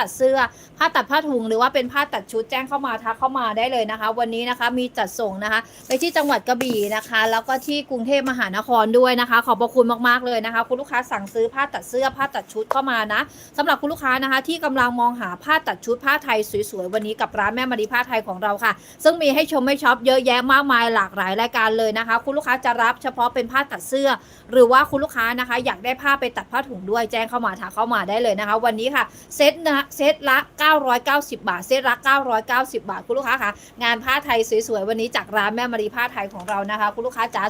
ตัดเสื้อ ผ้าตัดผ้าถุง หรือว่าเป็นผ้าตัดชุดแจ้งเข้ามาทักเข้ามาได้เลยนะคะ วันนี้นะคะมีจัดส่งนะคะ ไปที่จังหวัดกระบี่นะคะ แล้วก็ที่กรุงเทพมหานครด้วยนะคะ ขอบพระคุณมากๆเลยนะคะ คุณลูกค้าสั่งซื้อผ้าตัดเสื้อผ้าตัดชุดเข้ามานะสำหรับคุณลูกค้านะคะ ที่กำลังมองหาผ้าตัดชุดผ้าไทยสวยๆวันนี้กับร้านแม่มารีผ้าไทยของเราค่ะ ซึ่งมีให้ชมให้ช็อปเยอะแยะมากมายหลากหลายรายการเลยนะคะ คุณลูกค้าจะรับเฉพาะเป็นผ้าตัดเสื้อ หรือว่าคุณลูกค้านะคะ อยากได้ผ้าไปตัดผ้าถุงด้วยแจ้งเข้ามาถาเข้ามาได้เลยนะคะ วันนี้ค่ะเซตนะเซตละ 990 บาท เซตละ 990 บาท คุณลูกค้าค่ะงานผ้าไทยสวยๆ วันนี้จากร้านแม่มารีผ้าไทยของเรานะคะ คุณลูกค้าจ๋า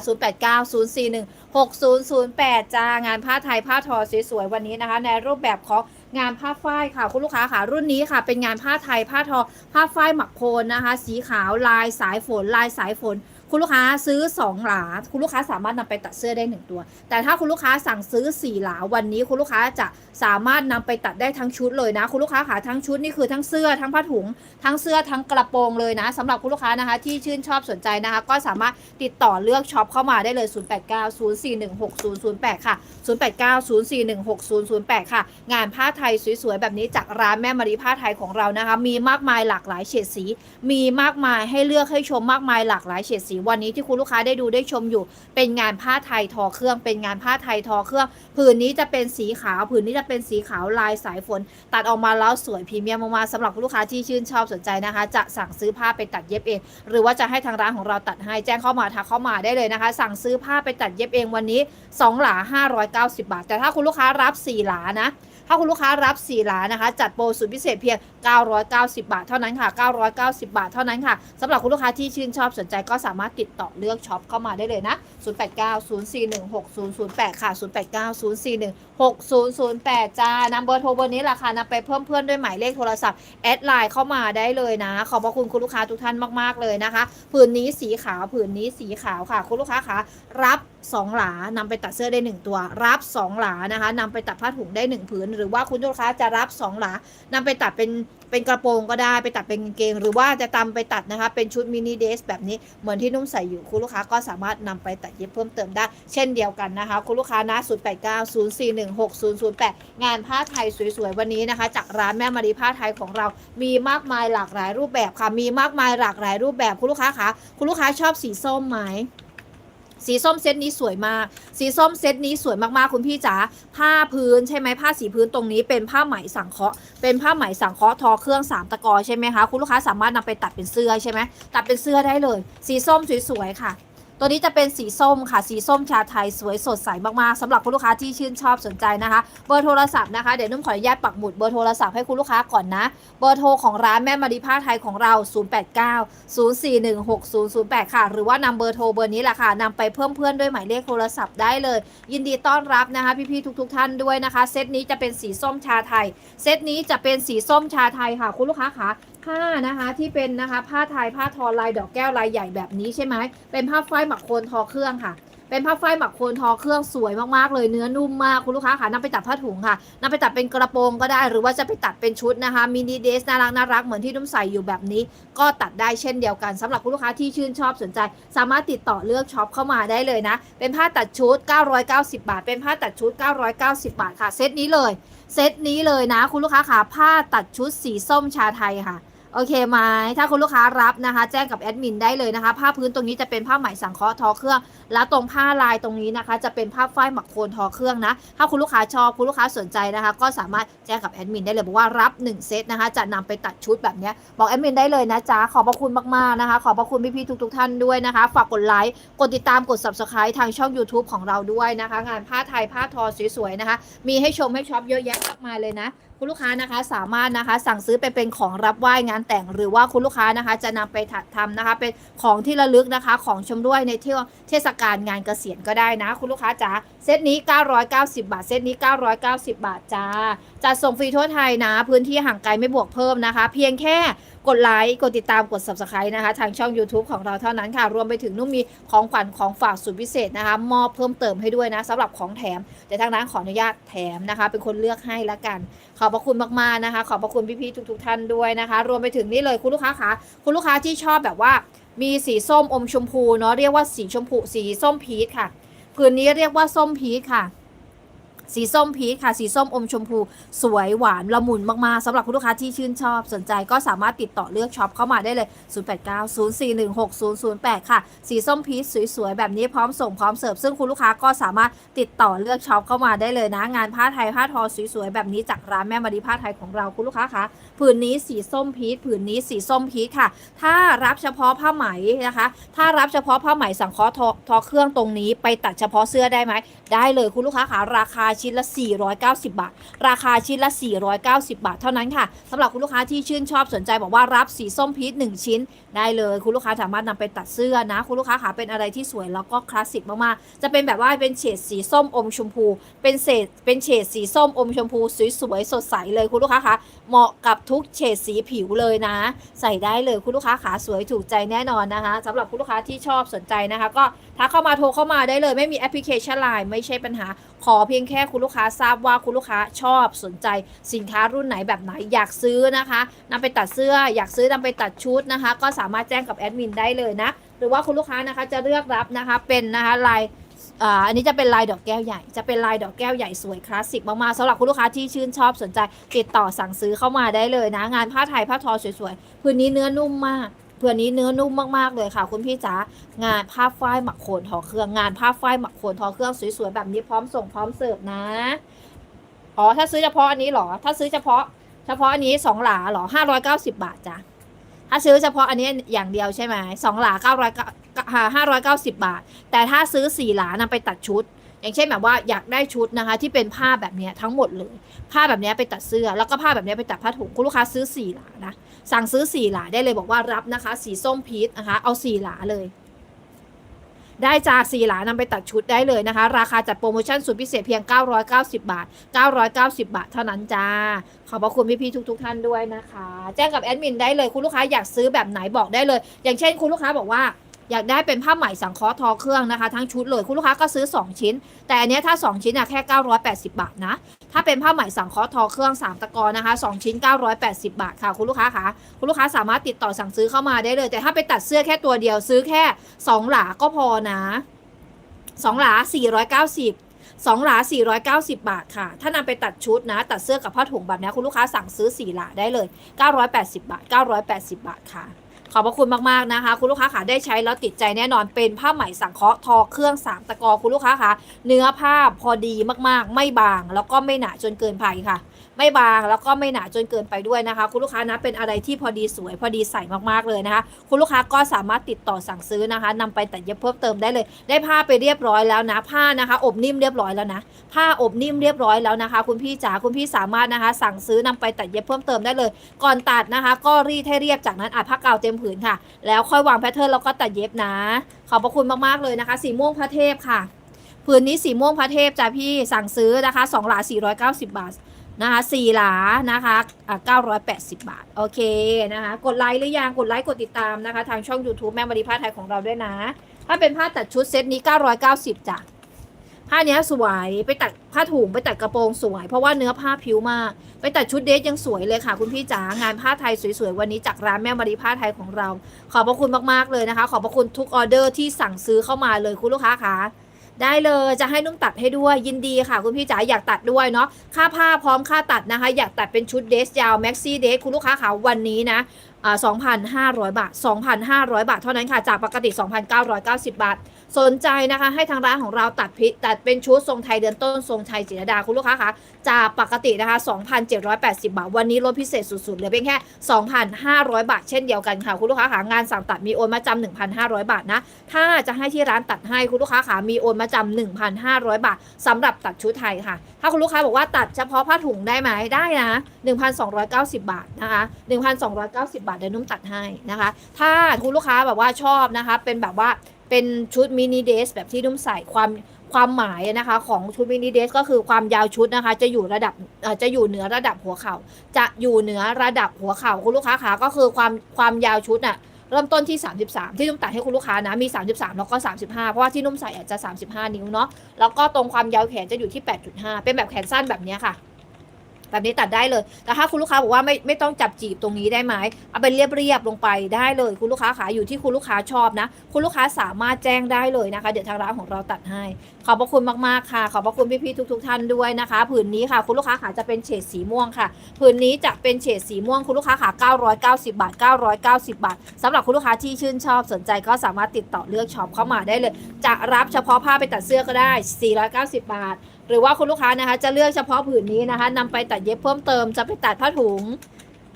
089 041 6008 จ้างานผ้าไทยผ้าทอสวยๆ วันนี้นะคะ ในรูปแบบของงานผ้าฝ้ายค่ะ คุณลูกค้าค่ะรุ่นนี้ค่ะ เป็นงานผ้าไทยผ้าทอผ้าฝ้ายหมักโคนนะคะ สีขาวลายสายฝน ลายสายฝน คุณลูกค้าซื้อ 2 หลา คุณลูกค้าสามารถนำไปตัดเสื้อได้ 1 ตัว แต่ถ้าคุณลูกค้าสั่งซื้อ 4 หลาวันนี้ คุณลูกค้าจะสามารถนำไปตัดได้ทั้งชุดเลยนะ คุณลูกค้าขาทั้งชุดนี่คือทั้งเสื้อทั้งผ้าถุง ทั้งเสื้อทั้งกระโปรงเลยนะสำหรับคุณลูกค้านะคะ ที่ชื่นชอบสนใจนะคะ ก็สามารถติดต่อเลือกช็อปเข้ามาได้เลย 0890416008 ค่ะ 0890416008 ค่ะ งานผ้าไทยสวยๆแบบนี้จากร้านแม่มารีผ้าไทยของเรานะคะ มีมากมายหลากหลายเฉดสี มีมากมายให้เลือกให้ชมมากมายหลากหลายเฉดสีวันนี้ที่คุณลูกค้าได้ดูได้ชมอยู่ เป็นงานผ้าไทยทอเครื่อง เป็นงานผ้าไทยทอเครื่อง ผืนนี้จะเป็นสีขาว ผืนนี้จะเป็นสีขาวลายสายฝน ตัดออกมาแล้วสวยพรีเมียมมากๆสำหรับลูกค้าที่ชื่นชอบสนใจนะคะ จะสั่งซื้อผ้าไปตัดเย็บเอง หรือว่าจะให้ทางร้านของเราตัดให้แจ้งเข้ามาทักเข้ามาได้เลยนะคะ สั่งซื้อผ้าไปตัดเย็บเองวันนี้ 2 หลา 590 บาท แต่ถ้าคุณลูกค้ารับ 4 หลานะถ้าคุณลูกค้ารับ 4 หลานะคะ จัดโปรสุดพิเศษเพียง 990 บาท เท่านั้นค่ะ 990 บาท เท่านั้นค่ะสำหรับคุณลูกค้าที่ชื่นชอบสนใจก็สามารถติดต่อเลือกช็อปเข้ามาได้เลยนะ 0890416008 ค่ะ 0890416008 จ้านำเบอร์โทรเบอร์นี้ราคานำไปเพิ่มเพื่อนด้วยหมายเลขโทรศัพท์ แอดไลน์เข้ามาได้เลยนะ ขอบพระคุณคุณลูกค้าทุกท่านมาก ๆ เลยนะคะ ผืนนี้สีขาว ผืนนี้สีขาวค่ะ คุณลูกค้าคะรับ 2หลานำไปตัดเสื้อได้1ตัว รับ2หลานะคะนำไปตัดผ้าถุงได้1ผืน หรือว่าคุณลูกค้าจะรับ2หลานำไปตัดเป็นเป็นกระโปรงก็ได้ไปตัดเป็นกางเกง หรือว่าจะตำไปตัดนะคะเป็นชุดมินิเดสแบบนี้เหมือนที่นุ่มใส่อยู่คุณลูกค้าก็สามารถนำไปตัดเย็บเพิ่มเติมได้ เช่นเดียวกันนะคะ คุณลูกค้านะ0890416008 งานผ้าไทยสวยๆ วันนี้นะคะ จากร้านแม่มารีผ้าไทยของเรา มีมากมายหลากหลายรูปแบบค่ะมีมากมายหลากหลายรูปแบบคุณลูกค้าคะคุณลูกค้าชอบสีส้มไหม สีส้มเซตนี้สวยมาก สีส้มเซตนี้สวยมากๆ คุณพี่จ๋า ผ้าพื้นใช่ไหมผ้าสีพื้นตรงนี้เป็นผ้าไหมสังเคราะห์ เป็นผ้าไหมสังเคราะห์ทอเครื่องสามตะกอใช่ไหมคะ คุณลูกค้าสามารถนำไปตัดเป็นเสื้อใช่ไหมตัดเป็นเสื้อได้เลย สีส้มสวยๆค่ะ ตัวนี้จะเป็นสีส้มค่ะ สีส้มชาไทยสวยสดใสมากๆสำหรับคุณลูกค้าที่ชื่นชอบสนใจนะคะ เบอร์โทรศัพท์นะคะเดี๋ยวนุ่มขออนุญาตปักหมุดเบอร์โทรศัพท์ให้คุณลูกค้าก่อนนะ เบอร์โทรของร้านแม่มารีผ้าไทยของเรา 089 0416008 ค่ะ หรือว่านำเบอร์โทรเบอร์นี้แหละค่ะนำไปเพิ่มเพื่อนด้วยหมายเลขโทรศัพท์ได้เลย ยินดีต้อนรับนะคะ พี่ๆทุก ๆ ท่านด้วยนะคะ เซตนี้จะเป็นสีส้มชาไทย เซตนี้จะเป็นสีส้มชาไทยค่ะ คุณลูกค้าคะ ผ้านะคะที่เป็นนะคะผ้าไทยผ้าทอลายดอกแก้วลายใหญ่แบบนี้ใช่ไหมเป็นผ้าฝ้ายหมักโคนทอเครื่องค่ะ เป็นผ้าฝ้ายหมักโคนทอเครื่องสวยมากๆเลยเนื้อนุ่มมากคุณลูกค้าค่ะนำไปตัดผ้าถุงค่ะนำไปตัดเป็นกระโปรงก็ได้ หรือว่าจะไปตัดเป็นชุดนะคะมินิเดสน่ารักน่ารักเหมือนที่นุ่มใส่อยู่แบบนี้ ก็ตัดได้เช่นเดียวกันสำหรับคุณลูกค้าที่ชื่นชอบสนใจ สามารถติดต่อเลือกช็อปเข้ามาได้เลยนะ เป็นผ้าตัดชุด 990 บาท เป็นผ้าตัดชุด 990 บาทค่ะเซตนี้เลยเซตนี้เลยนะ คุณลูกค้าค่ะผ้าตัดชุดสีส้มชาไทยค่ะ โอเคไหมถ้าคุณลูกค้ารับนะคะ แจ้งกับแอดมินได้เลยนะคะ ผ้าพื้นตรงนี้จะเป็นผ้าไหมสังเคราะห์ทอเครื่อง แล้วตรงผ้าลายตรงนี้นะคะ จะเป็นผ้าฝ้ายหมักโคนทอเครื่องนะ ถ้าคุณลูกค้าชอบคุณลูกค้าสนใจนะคะ ก็สามารถแจ้งกับแอดมินได้เลยบอกว่ารับ 1 เซตนะคะ จะนำไปตัดชุดแบบนี้บอกแอดมินได้เลยนะจ๊ะขอบพระคุณมากๆนะคะ ขอบพระคุณพี่ๆทุก ๆ ท่านด้วยนะคะ ฝากกดไลค์กดติดตามกด subscribe ทางช่อง YouTube ของเราด้วยนะคะ งานผ้าไทยผ้าทอสวยๆนะคะ มีให้ชมให้ช็อปเยอะแยะมากมายเลยนะ คุณลูกค้านะคะสามารถนะคะสั่งซื้อไปเป็นของรับไหว้งานแต่ง หรือว่าคุณลูกค้านะคะจะนำไปถัดทำนะคะเป็นของที่ระลึกนะคะ ของชมด้วยในเที่ยวเทศกาลงานเกษียณก็ได้นะ คุณลูกค้าจ๋าเซตนี้ 990 บาท เซตนี้ 990 บาทจ้าจัดส่งฟรีทั่วไทยนะ พื้นที่ห่างไกลไม่บวกเพิ่มนะคะ เพียงแค่กดไลค์กดติดตามกด subscribe นะคะ ทางช่อง YouTube ของเราเท่านั้นค่ะ รวมไปถึงนุ่มมีของขวัญของฝากสุดพิเศษนะคะ มอบเพิ่มเติมให้ด้วยนะสำหรับของแถมแต่ทางร้านขออนุญาตแถมนะคะ เป็นคนเลือกให้ละกัน ขอบพระคุณมากๆนะคะ ขอบพระคุณพี่ๆทุก ๆ ท่านด้วยนะคะ รวมไปถึงนี่เลยคุณลูกค้าคะคุณลูกค้าที่ชอบแบบว่ามีสีส้มอมชมพูเนาะเรียกว่าสีชมพูสีส้มพีชค่ะผืนนี้เรียกว่าส้มพีชค่ะ สีส้มพีชค่ะ สีส้มอมชมพู สวยหวานละมุนมาก ๆสำหรับคุณลูกค้าที่ชื่นชอบสนใจก็สามารถติดต่อเลือกช็อปเข้ามาได้เลย 0890416008 ค่ะ สีส้มพีชสวย ๆ แบบนี้พร้อมส่งพร้อมเสิร์ฟ ซึ่งคุณลูกค้าก็สามารถติดต่อเลือกช็อปเข้ามาได้เลยนะ งานผ้าไทยผ้าทอสวย ๆ แบบนี้จากร้านแม่มารีผ้าไทยของเราคุณลูกค้าคะผืนนี้สีส้มพีชผืนนี้สีส้มพีชค่ะ ถ้ารับเฉพาะผ้าไหมนะคะ ถ้ารับเฉพาะผ้าไหมสังเคราะห์ทอทอเครื่องตรงนี้ไปตัดเฉพาะเสื้อได้ไหมได้เลยคุณลูกค้าคะราคาชิ้นละ 490 บาท ราคาชิ้นละ 490 บาท เท่านั้นค่ะสำหรับคุณลูกค้าที่ชื่นชอบสนใจบอกว่ารับสีส้มพีช1ชิ้น ได้เลยคุณลูกค้าสามารถนำไปตัดเสื้อนะ คุณลูกค้าขาเป็นอะไรที่สวยแล้วก็คลาสสิกมากๆ จะเป็นแบบว่าเป็นเฉดสีส้มอมชมพู เป็นเศษเป็นเฉดสีส้มอมชมพูสวยๆสดใสเลยคุณลูกค้าคะเหมาะกับทุกเฉดสีผิวเลยนะ ใส่ได้เลยคุณลูกค้าขาสวยถูกใจแน่นอนนะคะสำหรับคุณลูกค้าที่ชอบสนใจนะคะ ก็ทักเข้ามาโทรเข้ามาได้เลยไม่มีแอปพลิเคชันไลน์ไม่ใช่ปัญหา ขอเพียงแค่คุณลูกค้าทราบว่าคุณลูกค้าชอบสนใจสินค้ารุ่นไหนแบบไหนอยากซื้อนะคะนำไปตัดเสื้ออยากซื้อนำไปตัดชุดนะคะ ก็สามารถแจ้งกับแอดมินได้เลยนะ หรือว่าคุณลูกค้านะคะจะเลือกรับนะคะเป็นนะคะลายอันนี้จะเป็นลายดอกแก้วใหญ่ จะเป็นลายดอกแก้วใหญ่สวยคลาสสิกมากๆสำหรับคุณลูกค้าที่ชื่นชอบสนใจ ติดต่อสั่งซื้อเข้ามาได้เลยนะ งานผ้าไทยผ้าทอสวยๆพื้นนี้เนื้อนุ่มมากพื้นนี้เนื้อนุ่มมากๆเลยค่ะ คุณพี่จ๋างานผ้าฝ้ายหมักโคนทอเครื่องงานผ้าฝ้ายหมักโคนทอเครื่องสวยๆแบบนี้พร้อมส่งพร้อมเสิร์ฟนะอ๋อถ้าซื้อเฉพาะอันนี้เหรอ ถ้าซื้อเฉพาะ เฉพาะอันนี้สองหลาเหรอห้าร้อยเก้าสิบบาทจ้ะ ถ้าซื้อเฉพาะอันนี้อย่างเดียวใช่ไหมสองหลาเก้าร้อยห้าร้อยเก้าสิบบาท แต่ถ้าซื้อสี่หลานำไปตัดชุด อย่างเช่นแบบว่าอยากได้ชุดนะคะ ที่เป็นผ้าแบบนี้ทั้งหมดเลย ผ้าแบบนี้ไปตัดเสื้อ แล้วก็ผ้าแบบนี้ไปตัดผ้าถุงคุณลูกค้าซื้อสี่หลานะสั่งซื้อสี่หลาได้เลยบอกว่ารับนะคะ สีส้มพีชนะคะ เอาสี่หลาเลย ได้จากสี่หลานำไปตัดชุดได้เลยนะคะ ราคาจัดโปรโมชั่นสุดพิเศษเพียง 990 บาท 990 บาท เท่านั้นจ้า ขอบพระคุณพี่ๆทุก ๆ ท่านด้วยนะคะ แจ้งกับแอดมินได้เลยคุณลูกค้าอยากซื้อแบบไหนบอกได้เลย อย่างเช่นคุณลูกค้าบอกว่า อยากได้เป็นผ้าไหมสังเคราะห์ทอเครื่องนะคะ ทั้งชุดเลยคุณลูกค้าก็ซื้อ 2 ชิ้น แต่อันนี้ถ้า 2 ชิ้นอะแค่ 980 บาทนะ ถ้าเป็นผ้าไหมสังเคราะห์ทอเครื่อง 3 ตะกอนนะคะ 2 ชิ้น 980 บาทค่ะคุณลูกค้าคะคุณลูกค้าสามารถติดต่อสั่งซื้อเข้ามาได้เลย แต่ถ้าไปตัดเสื้อแค่ตัวเดียวซื้อแค่ 2 หลาก็พอนะ 2 หลา 490 2หลา 490 บาทค่ะ ถ้านำไปตัดชุดนะ ตัดเสื้อกับผ้าถุงแบบนี้คุณลูกค้าสั่งซื้อ 4 หลาได้เลย 980 บาท 980 บาทค่ะ ขอบพระคุณมากๆนะคะ คุณลูกค้าค่ะได้ใช้แล้วติดใจแน่นอนเป็นผ้าไหมสังเคราะห์ทอเครื่องสามตะกอคุณลูกค้าค่ะเนื้อผ้าพอดีมากๆ ไม่บาง แล้วก็ไม่หนาจนเกินไปค่ะ ไม่บางแล้วก็ไม่หนาจนเกินไปด้วยนะคะ คุณลูกค้านะเป็นอะไรที่พอดีสวยพอดีใส่มากๆเลยนะคะ คุณลูกค้าก็สามารถติดต่อสั่งซื้อนะคะนำไปตัดเย็บเพิ่มเติมได้เลย ได้ผ้าไปเรียบร้อยแล้วนะ ผ้านะคะ อบนิ่มเรียบร้อยแล้วนะ ผ้าอบนิ่มเรียบร้อยแล้วนะคะ คุณพี่จ๋าคุณพี่สามารถนะคะ สั่งซื้อนำไปตัดเย็บเพิ่มเติมได้เลย ก่อนตัดนะคะ ก็รีดให้เรียบจากนั้นอัดผ้ากาวเต็มผืนค่ะ แล้วค่อยวางแพทเทิร์นแล้วก็ตัดเย็บนะ ขอบพระคุณมากๆเลยนะคะ สีม่วงพระเทพค่ะ ผืนนี้สีม่วงพระเทพจ้ะพี่สั่งซื้อนะคะ2หลา490 บาทนะคะสี่หลานะคะอะ980 บาท โอเคนะคะ กดไลค์หรือยัง กดไลค์ กดติดตามนะคะ ทางช่อง YouTube แม่มารีผ้าไทยของเราด้วยนะ ถ้าเป็นผ้าตัดชุดเซตนี้ 990จ้ะ ผ้าเนี้ยสวยไปตัดผ้าถุงไปตัดกระโปรงสวย เพราะว่าเนื้อผ้าผิวมาก ไปตัดชุดเดรสยังสวยเลยค่ะ คุณพี่จ๋างานผ้าไทยสวยๆวันนี้จากร้านแม่มารีผ้าไทยของเรา ขอบพระคุณมากๆเลยนะคะ ขอบพระคุณทุกออเดอร์ที่สั่งซื้อเข้ามาเลยคุณลูกค้าคะได้เลยจะให้นุ่มตัดให้ด้วยยินดีค่ะ คุณพี่จ๋าอยากตัดด้วยเนาะค่าผ้าพร้อมค่าตัดนะคะ อยากตัดเป็นชุดเดรสยาวแม็กซี่เดรสคุณลูกค้าค่ะวันนี้นะ 2,500 บาท 2,500 บาท เท่านั้นค่ะ จากปกติ 2,990 บาท สนใจนะคะ ให้ทางร้านของเราตัดพิตัดเป็นชุดทรงไทยเดือนต้นทรงไทยจิรดาคุณลูกค้าคะ จากปกตินะคะ 2,780 บาท วันนี้ลดพิเศษสุดๆเหลือเพียงแค่ 2,500 บาท เช่นเดียวกันค่ะ คุณลูกค้าคะงานสั่งตัดมีโอนมาจำ1,500 บาทนะ ถ้าจะให้ที่ร้านตัดให้คุณลูกค้าขามีโอนมาจำ1,500 บาทสำหรับตัดชุดไทยค่ะ ถ้าคุณลูกค้าบอกว่าตัดเฉพาะผ้าถุงได้ไหมได้นะ 1,290 บาทนะคะ1,290 บาทเดี๋ยวนุ่มตัดให้นะคะ ถ้าคุณลูกค้าแบบว่าชอบนะคะ เป็นแบบว่าเป็นชุดมินิเดสแบบที่นุ่มใส่ความความหมายนะคะของชุดมินิเดสก็คือความยาวชุดนะคะ จะอยู่ระดับจะอยู่เหนือระดับหัวเข่าจะอยู่เหนือระดับหัวเข่าคุณลูกค้าขาก็คือความความยาวชุดน่ะ เริ่มต้นที่ 33 ที่นุ่มตัดให้คุณลูกค้านะมี 33 แล้วก็ 35 เพราะว่าที่นุ่มใส่อาจจะ 35 นิ้วเนาะแล้วก็ตรงความยาวแขนจะอยู่ที่ 8.5 เป็นแบบแขนสั้นแบบนี้ค่ะ แบบนี้ตัดได้เลย แต่ถ้าคุณลูกค้าบอกว่าไม่ไม่ต้องจับจีบตรงนี้ได้ไหมเอาไปเป็นเรียบลงไปได้เลย คุณลูกค้าขาอยู่ที่คุณลูกค้าชอบนะ คุณลูกค้าสามารถแจ้งได้เลยนะคะ เดี๋ยวทางร้านของเราตัดให้ ขอบพระคุณมากๆค่ะ ขอบพระคุณพี่ๆทุก ๆ ท่านด้วยนะคะ ผืนนี้ค่ะ คุณลูกค้าขาจะเป็นเฉดสีม่วงค่ะ ผืนนี้จะเป็นเฉดสีม่วง คุณลูกค้าขา990 บาท 990 บาทสำหรับคุณลูกค้าที่ชื่นชอบสนใจก็สามารถติดต่อเลือกช็อปเข้ามาได้เลย จะรับเฉพาะผ้าไปตัดเสื้อก็ได้ 490 บาทหรือว่าคุณลูกค้านะคะ จะเลือกเฉพาะผืนนี้นะคะนำไปตัดเย็บเพิ่มเติมจะไปตัดผ้าถุง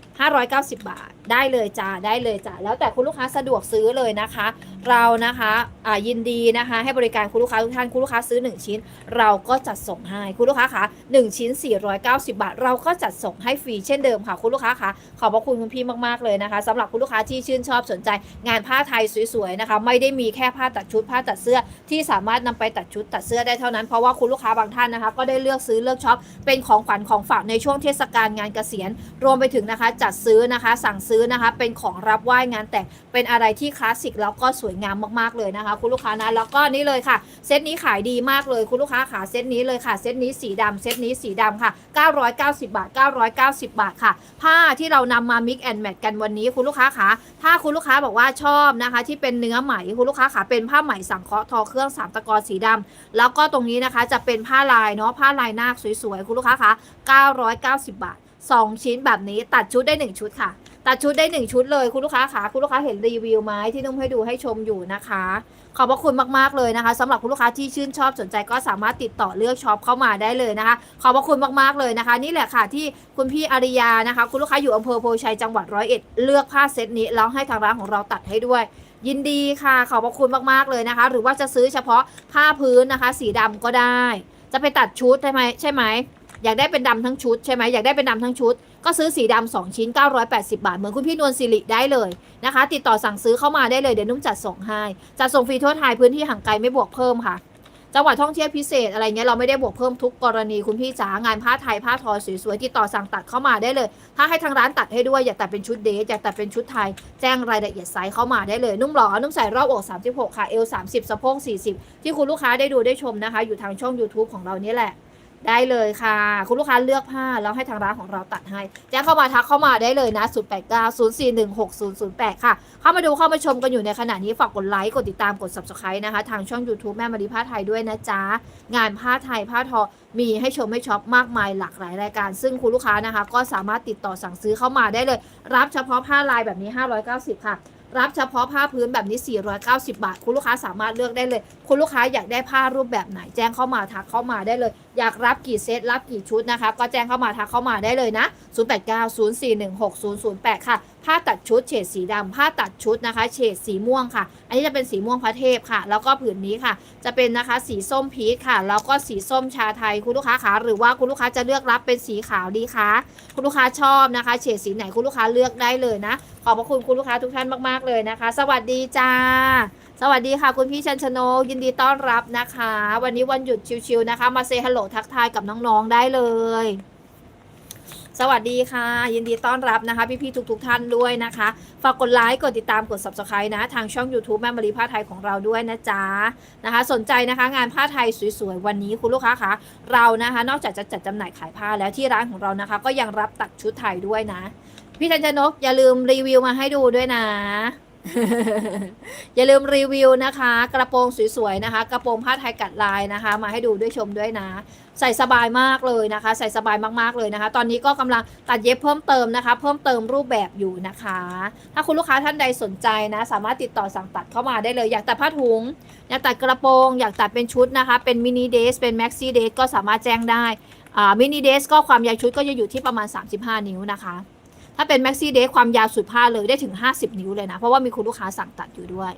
590 บาท ได้เลยจ้าได้เลยจ้าแล้วแต่คุณลูกค้าสะดวกซื้อเลยนะคะ เรานะคะอ่ายินดีนะคะ ให้บริการคุณลูกค้าทุกท่านคุณลูกค้าซื้อ 1 ชิ้น เราก็จัดส่งให้คุณลูกค้าคะ1ชิ้น 490 บาท เราก็จัดส่งให้ฟรีเช่นเดิมค่ะคุณลูกค้าคะขอบพระคุณคุณพี่มากๆเลยนะคะสำหรับคุณลูกค้าที่ชื่นชอบสนใจ งานผ้าไทยสวยๆนะคะ ไม่ได้มีแค่ผ้าตัดชุดผ้าตัดเสื้อที่สามารถนำไปตัดชุดตัดเสื้อได้เท่านั้นเพราะว่าคุณลูกค้าบางท่านนะคะ ก็ได้เลือกซื้อเลือกช็อปเป็นของขวัญของฝากในช่วงเทศกาลงานเกษียณ รวมไปถึงนะคะ จัดซื้อนะคะ สั่งซื้อนะคะ เป็นของรับไหว้งานแต่งเป็นอะไรที่คลาสสิกแล้วก็สวยงามมากๆเลยนะคะ คุณลูกค้านะแล้วก็นี่เลยค่ะ เซตนี้ขายดีมากเลยคุณลูกค้าขาเซตนี้เลยค่ะ เซตนี้สีดำเซตนี้สีดำค่ะ 990 บาท 990 บาทค่ะ ผ้าที่เรานำมา mix and match กันวันนี้คุณลูกค้าขาถ้าคุณลูกค้าบอกว่าชอบนะคะ ที่เป็นเนื้อไหมคุณลูกค้าขาเป็นผ้าไหมสังเคราะห์ทอเครื่องสามตะกอสีดำแล้วก็ตรงนี้นะคะจะเป็นผ้าลายเนาะผ้าลายนาคสวยๆคุณลูกค้าคะ990 บาท 2 ชิ้นแบบนี้ตัดชุดได้ 1 ชุดค่ะ ตัดชุดได้1ชุดเลยคุณลูกค้าขาคุณลูกค้าเห็นรีวิวไหมที่นุ่มให้ดูให้ชมอยู่นะคะ ขอบพระคุณมากๆเลยนะคะสำหรับคุณลูกค้าที่ชื่นชอบสนใจก็สามารถติดต่อเลือกช็อปเข้ามาได้เลยนะคะ ขอบพระคุณมากๆเลยนะคะ นี่แหละค่ะที่คุณพี่อาริยานะคะ คุณลูกค้าอยู่อำเภอโพชัยจังหวัดร้อยเอ็ดเลือกผ้าเซตนี้แล้วให้ทางร้านของเราตัดให้ด้วย ยินดีค่ะขอบพระคุณมากๆเลยนะคะ หรือว่าจะซื้อเฉพาะผ้าพื้นนะคะ สีดำก็ได้ จะไปตัดชุดใช่ไหมใช่ไหมอยากได้เป็นดำทั้งชุดใช่ไหมอยากได้เป็นดำทั้งชุด ก็ซื้อสีดำสองชิ้น 980 บาท เหมือนคุณพี่นวลสิริได้เลยนะคะ ติดต่อสั่งซื้อเข้ามาได้เลยเดี๋ยวนุ่มจัดส่งให้จัดส่งฟรีทั่วไทยพื้นที่ห่างไกลไม่บวกเพิ่มค่ะจังหวัดท่องเที่ยวพิเศษอะไรเงี้ยเราไม่ได้บวกเพิ่มทุกกรณีคุณพี่จ๋างานผ้าไทยผ้าทอสวยๆติดต่อสั่งตัดเข้ามาได้เลย ถ้าให้ทางร้านตัดให้ด้วยอยากตัดเป็นชุดเดทอยากตัดเป็นชุดไทย แจ้งรายละเอียดไซส์เข้ามาได้เลย นุ่มหล่อนุ่มใส่รอบอก 36 ค่ะเอล30 สะโพก 40 ที่คุณลูกค้าได้ดูได้ชมนะคะ อยู่ทางช่อง YouTube ของเรานี่แหละ ได้เลยค่ะ คุณลูกค้าเลือกผ้าแล้วให้ทางร้านของเราตัดให้แจ้งเข้ามาทักเข้ามาได้เลยนะ 0890416008 ค่ะ เข้ามาดูเข้ามาชมกันอยู่ในขณะนี้ฝากกดไลค์กดติดตามกด subscribe นะคะ ทางช่อง YouTube แม่มารีผ้าไทยด้วยนะจ๊ะ งานผ้าไทยผ้าทอมีให้ชมให้ช็อปมากมายหลากหลายรายการ ซึ่งคุณลูกค้านะคะ ก็สามารถติดต่อสั่งซื้อเข้ามาได้เลย รับเฉพาะผ้าลายแบบนี้ 590 ค่ะรับเฉพาะผ้าพื้นแบบนี้ 490 บาท คุณลูกค้าสามารถเลือกได้เลย คุณลูกค้าอยากได้ผ้ารูปแบบไหน แจ้งเข้ามาทักเข้ามาได้เลย อยากรับกี่เซตรับกี่ชุดนะคะ ก็แจ้งเข้ามาทักเข้ามาได้เลยนะ 0890416008 ค่ะผ้าตัดชุดเฉดสีดำผ้าตัดชุดนะคะ เฉดสีม่วงค่ะ อันนี้จะเป็นสีม่วงพระเทพค่ะ แล้วก็ผืนนี้ค่ะ จะเป็นนะคะสีส้มพีชค่ะ แล้วก็สีส้มชาไทยคุณลูกค้าคะหรือว่าคุณลูกค้าจะเลือกรับเป็นสีขาวดีคะคุณลูกค้าชอบนะคะ เฉดสีไหนคุณลูกค้าเลือกได้เลยนะ ขอบพระคุณคุณลูกค้าทุกท่านมากๆเลยนะคะ สวัสดีจ้า สวัสดีค่ะ คุณพี่ชันชนกยินดีต้อนรับนะคะ วันนี้วันหยุดชิวๆนะคะ มาเซฮัลโหลทักทายกับน้องๆได้เลย สวัสดีค่ะ ยินดีต้อนรับนะคะ พี่ๆทุกๆท่านด้วยนะคะ ฝากกดไลค์กดติดตามกด subscribe นะ ทางช่อง YouTube แม่มารีผ้าไทยของเราด้วยนะจ๊ะนะคะ สนใจนะคะงานผ้าไทยสวยๆวันนี้คุณลูกค้าคะเรานะคะ นอกจากจะจัดจำหน่ายขายผ้าแล้วที่ร้านของเรานะคะ ก็ยังรับตัดชุดไทยด้วยนะ พี่ชันชนกอย่าลืมรีวิวมาให้ดูด้วยนะ อย่าลืมรีวิวนะคะ กระโปรงสวยๆนะคะ กระโปรงผ้าไทยกัดลายนะคะ มาให้ดูด้วยชมด้วยนะ ใส่สบายมากเลยนะคะ ใส่สบายมากๆเลยนะคะ ตอนนี้ก็กำลังตัดเย็บเพิ่มเติมนะคะ เพิ่มเติมรูปแบบอยู่นะคะ ถ้าคุณลูกค้าท่านใดสนใจนะ สามารถติดต่อสั่งตัดเข้ามาได้เลยอยากตัดผ้าถุงอยากตัดกระโปรงอยากตัดเป็นชุดนะคะ เป็นมินิเดสเป็นแม็กซี่เดสก็สามารถแจ้งได้มินิเดสก็ความยาวชุดก็จะอยู่ที่ประมาณ 35 นิ้วนะคะ ถ้าเป็นแม็กซี่เดสความยาวสุดผ้าเลยได้ถึง 50 นิ้วเลยนะ เพราะว่ามีคุณลูกค้าสั่งตัดอยู่ด้วย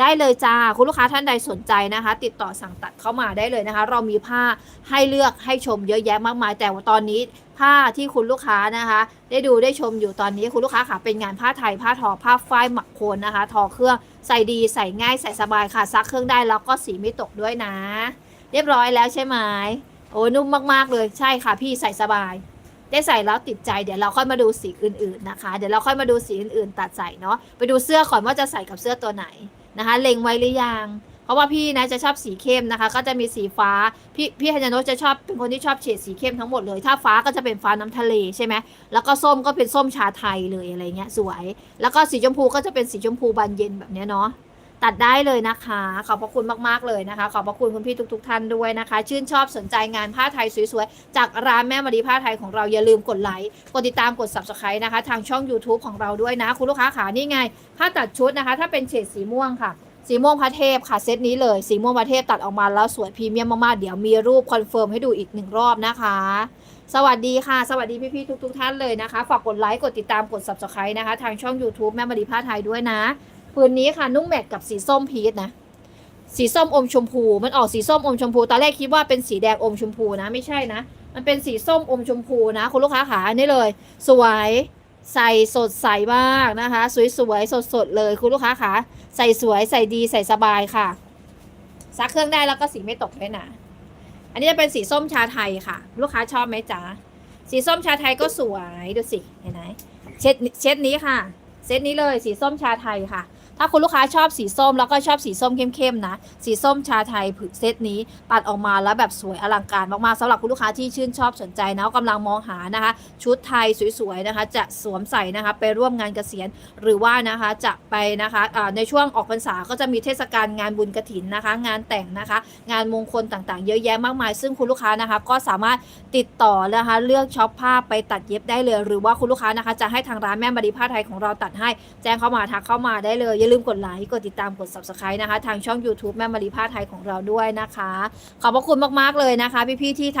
ได้เลยจ้า คุณลูกค้าท่านใดสนใจนะคะ ติดต่อสั่งตัดเข้ามาได้เลยนะคะ เรามีผ้าให้เลือกให้ชมเยอะแยะมากมาย แต่ว่าตอนนี้ผ้าที่คุณลูกค้านะคะ ได้ดูได้ชมอยู่ตอนนี้คุณลูกค้าค่ะเป็นงานผ้าไทยผ้าทอผ้าฝ้ายหมักโคนนะคะ ทอเครื่องใส่ดีใส่ง่ายใส่สบายค่ะซักเครื่องได้แล้วก็สีไม่ตกด้วยนะ เรียบร้อยแล้วใช่ไหมโอ้นุ่มมากๆเลยใช่ค่ะพี่ใส่สบาย ได้ใส่แล้วติดใจเดี๋ยวเราค่อยมาดูสีอื่นๆนะคะ เดี๋ยวเราค่อยมาดูสีอื่นๆ ตัดใส่เนาะไปดูเสื้อก่อนว่าจะใส่กับเสื้อตัวไหนนะคะ เล็งไว้หรือยังขราะว่าพี่นะจะชอบสีเข้มนะคะ ก็จะมีสีฟ้าพี่พี่ธัญญนกจะชอบเป็นคนที่ชอบเฉดสีเข้มทั้งหมดเลย ถ้าฟ้าก็จะเป็นฟ้าน้ำทะเลใช่ไหมแล้วก็ส้มก็เป็นส้มชาไทยเลยอะไรเงี้ยสวย แล้วก็สีชมพูก็จะเป็นสีชมพูบานเย็นแบบเนี้ยเนาะ ตัดได้เลยนะคะ ขอบพระคุณมากๆเลยนะคะ ขอบพระคุณคุณพี่ทุก ๆ ท่านด้วยนะคะ ชื่นชอบสนใจงานผ้าไทยสวยๆ จากร้านแม่มารีผ้าไทยของเราอย่าลืมกดไลค์ กดติดตาม กด subscribe นะคะ ทางช่อง YouTube ของเราด้วยนะ คุณลูกค้าขานี่ไง ผ้าตัดชุดนะคะ ถ้าเป็นเฉดสีม่วงค่ะ สีม่วงพระเทพค่ะ เซตนี้เลย สีม่วงพระเทพตัดออกมาแล้วสวยพรีเมียมมากๆ เดี๋ยวมีรูปคอนเฟิร์มให้ดูอีกหนึ่งรอบนะคะสวัสดีค่ะ สวัสดีพี่ๆทุก ๆ ท่านเลยนะคะ ฝากกดไลค์ กดติดตาม กด subscribe นะคะ ทางช่อง YouTube แม่มารีผ้าไทยด้วยนะ ผืนนี้ค่ะนุ่งแมทกับสีส้มพีชนะ สีส้มอมชมพู มันออกสีส้มอมชมพูตอนแรกคิดว่าเป็นสีแดงอมชมพูนะไม่ใช่นะ มันเป็นสีส้มอมชมพูนะคุณลูกค้าขาอันนี้เลย สวยใส่สดใสมากนะคะ สวยๆสดๆเลยคุณลูกค้าขาใส่สวยใส่ดีใส่สบายค่ะซักเครื่องได้แล้วก็สีไม่ตกด้วยนะอันนี้จะเป็นสีส้มชาไทยค่ะ ลูกค้าชอบไหมจ๊ะสีส้มชาไทยก็สวยดูสิเห็นไหมเช็ดเช็ดนี้ค่ะ เซตนี้เลยสีส้มชาไทยค่ะ ถ้าคุณลูกค้าชอบสีส้มแล้วก็ชอบสีส้มเข้มๆนะ สีส้มชาไทยผืเซตนี้ตัดออกมาแล้วแบบสวยอลังการมากๆสำหรับคุณลูกค้าที่ชื่นชอบสนใจนะกำลังมองหานะคะ ชุดไทยสวยๆนะคะ จะสวมใส่นะคะไปร่วมงานเกษียณหรือว่านะคะจะไปนะคะในช่วงออกพรรษาก็จะมีเทศกาลงานบุญกระถินนะคะ งานแต่งนะคะ งานมงคลต่างๆ เยอะแยะมากมาย ซึ่งคุณลูกค้านะคะ ก็สามารถติดต่อนะคะเลือกช็อปผ้าไปตัดเย็บได้เลย หรือว่าคุณลูกค้านะคะ จะให้ทางร้านแม่มารีผ้าไทยของเราตัดให้แจ้งเข้ามาทักเข้ามาได้เลยลืมกดไลค์ กดติดตาม กด subscribe นะคะ ทางช่อง YouTube แม่มารีผ้าไทยของเราด้วยนะคะ ขอบพระคุณมาก ๆ เลยนะคะ พี่ ๆ ที่